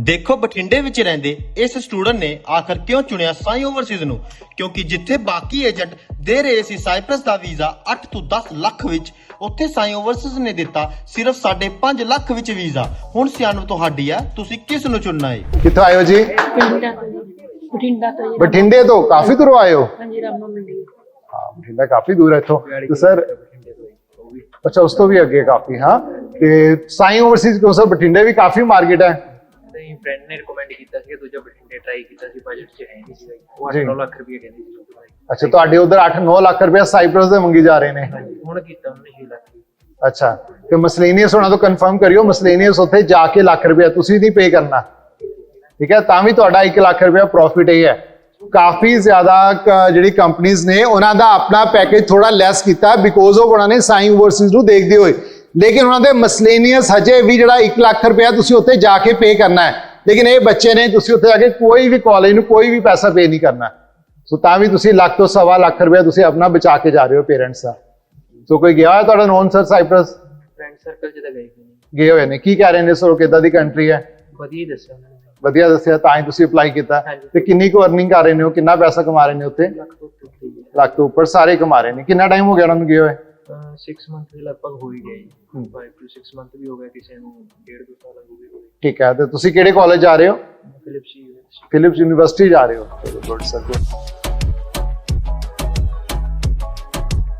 ਦੇਖੋ ਬਠਿੰਡੇ ਵਿੱਚ ਰਹਿੰਦੇ ਇਸ ਸਟੂਡੈਂਟ ਨੇ ਆਖਰ ਕਿਉਂ ਚੁਣਿਆ ਸਾਈ ਓਵਰਸੀਜ਼ ਨੂੰ? ਕਿਉਂਕਿ ਜਿੱਥੇ ਬਾਕੀ ਏਜੰਟ ਦੇ ਰਹੇ ਸੀ ਸਾਈਪ੍ਰਸ ਦਾ ਵੀਜ਼ਾ 8 ਤੋਂ 10 ਲੱਖ ਵਿੱਚ ਉੱਥੇ ਸਾਈ ਓਵਰਸੀਜ਼ ਨੇ ਦਿੱਤਾ ਸਿਰਫ 5.5 ਲੱਖ ਵਿੱਚ ਵੀਜ਼ਾ। ਹੁਣ ਸਿਆਣਪ ਤੁਹਾਡੀ ਹੈ ਤੁਸੀਂ ਕਿਸ ਨੂੰ ਚੁਣਨਾ ਹੈ ਕਿੱਥੋਂ ਆਏ ਹੋ ਜੀ? ਬਠਿੰਡਾ ਤੋਂ ਜੀ। ਬਠਿੰਡਾ ਤੋਂ ਜੀ। ਬਠਿੰਡੇ ਤੋਂ? ਕਾਫੀ ਦੂਰੋਂ ਆਏ ਹੋ? ਹਾਂਜੀ ਰਾਮਾ ਮੰਡੀ। ਹਾਂ ਬਠਿੰਡਾ ਕਾਫੀ ਦੂਰ ਹੈ ਇੱਥੋਂ। ਤੇ ਸਰ ਅੱਛਾ ਉਸ ਤੋਂ ਵੀ ਅੱਗੇ ਕਾਫੀ ਹਾਂ। ਤੇ ਸਾਈ ਓਵਰਸੀਜ਼ ਕੋਲ ਸਰ? ਬਠਿੰਡੇ ਵੀ ਕਾਫੀ ਮਾਰਕੀਟ ਹੈ। ਨਹੀਂ ਫਰੈਂਡ ਨੇ ਰეკਮੈਂਡ ਕੀਤਾ ਸੀ ਦੂਜਾ ਬਠਿੰਡੇ ਟਰਾਈ ਕੀਤਾ ਸੀ ਬਜਟ 'ਚ ਹੈ ਨਹੀਂ ਸੀਗਾ। ਉਹ ਜੀ। 8 ਲੱਖ ਰੁਪਏ ਕਹਿੰਦੇ ਸੀ। ਅੱਛਾ ਤੁਹਾਡੇ ਉਧਰ 8-9 ਲੱਖ ਰੁਪਏ ਸਾਈਪ੍ਰਸ ਦੇ ਮੰਗੀ ਜਾ ਰਹੇ ਨੇ ਹੁਣ ਕੀਤਾ ਉਹਨੇ 6 ਲੱਖ। ਅੱਛਾ ਤੇ ਮਸਲੇਨੀਅਸ ਉਹਨਾਂ ਤੋਂ ਕਨਫਰਮ ਕਰਿਓ ਮਸਲੇਨੀਅਸ ਉੱਥੇ ਜਾ ਕੇ ਲੱਖ ਰੁਪਏ ਤੁਸੀਂ ਨਹੀਂ ਪੇ ਕਰਨਾ ਠੀਕ ਹੈ ਤਾਂ ਵੀ ਤੁਹਾਡਾ 1 ਲੱਖ ਰੁਪਏ ਪ੍ਰੋਫਿਟ ਹੀ ਹੈ ਕਾਫੀ ਜ਼ਿਆਦਾ ਜਿਹੜੀ ਕੰਪਨੀਆਂ ਨੇ ਉਹਨਾਂ ਦਾ ਆਪਣਾ ਪੈਕੇਜ ਥੋੜਾ ਲੈਸ ਕੀਤਾ ਬਿਕੋਜ਼ ਆਫ ਉਹਨਾਂ ਨੇ ਸਾਈਨ ਓਵਰਸੀਜ਼ ਨੂੰ ਦੇਖਦੇ ਹੋਏ ਲੇਕਿਨ ਉਹਨਾਂ ਦੇ ਮਸਲੇਨੀਅਸ ਹਜੇ ਵੀ ਜਿਹੜਾ 1 ਲੱਖ ਰੁਪਏ ਤੁਸੀਂ ਉੱਥੇ ਜਾ ਕੇ ਪੇ ਕਰਨਾ ਹੈ। ਲੇਕਿਨ ਇਹ ਬੱਚੇ ਨੇ ਤੁਸੀਂ ਉੱਥੇ ਜਾ ਕੇ ਕੋਈ ਵੀ ਕਾਲਜ ਨੂੰ ਕੋਈ ਵੀ ਪੈਸਾ ਪੇ ਨਹੀਂ ਕਰਨਾ। ਸੋ ਤਾਂ ਵੀ ਤੁਸੀਂ ਲੱਖ ਤੋਂ ਸਵਾ ਲੱਖ ਰੁਪਏ ਤੁਸੀਂ ਆਪਣਾ ਬਚਾ ਕੇ ਜਾ ਰਹੇ ਹੋ ਪੇਰੈਂਟਸ ਦਾ। ਸੋ ਕੋਈ ਗਿਆ ਹੋਇਆ ਤੁਹਾਡਾ ਨੋਨ ਸਰ ਸਾਈਪ੍ਰਸ ਫਰੈਂਡ ਸਰਕਲ ਤਾਂ ਗਏ ਗਏ ਹੋਏ ਨੇ। ਕੀ ਕਹਿ ਰਹੇ ਨੇ ਸੋ ਕਿੱਦਾਂ ਦੀ ਕੰਟਰੀ ਹੈ? ਵਧੀਆ ਹੀ ਦੱਸਿਆ ਉਹਨਾਂ ਨੇ। ਵਧੀਆ ਦੱਸਿਆ ਤਾਂ ਹੀ ਤੁਸੀਂ ਅਪਲਾਈ ਕੀਤਾ। ਤੇ ਕਿੰਨੀ ਕੁ ਅਰਨਿੰਗ ਕਰ ਰਹੇ ਨੇ ਉਹ? ਕਿੰਨਾ ਪੈਸਾ ਕਮਾ ਰਹੇ ਨੇ ਉੱਤੇ ਹੀ ਹੈ। ਲੱਖ ਤੋਂ ਉੱਪਰ ਸਾਰੇ ਕਮਾ ਰਹੇ ਨੇ। ਕਿੰਨਾ ਟਾਈਮ ਹੋ ਗਿਆ ਉਹਨਾਂ ਨੂੰ ਗਏ ਹੋਏ? 6 ਮੰਥ ਦੇ ਲਗਭਗ ਹੋ ਹੀ ਗਏ ਜੀ। 5 to 6 ਮੰਥ ਵੀ ਹੋ ਗਏ ਕਿਸੇ ਨੂੰ ਡੇਢ ਦੋ ਸਾਲ ਹੋ ਗਏ ਠੀਕ ਹੈ ਤੇ ਤੁਸੀਂ ਕਿਹੜੇ ਕਾਲਜ ਜਾ ਰਹੇ ਹੋ? ਫਿਲਿਪਸ ਯੂਨੀਵਰਸਿਟੀ ਫਿਲਿਪਸ ਯੂਨੀਵਰਸਿਟੀ ਜਾ ਰਹੇ ਹੋ। Good sir good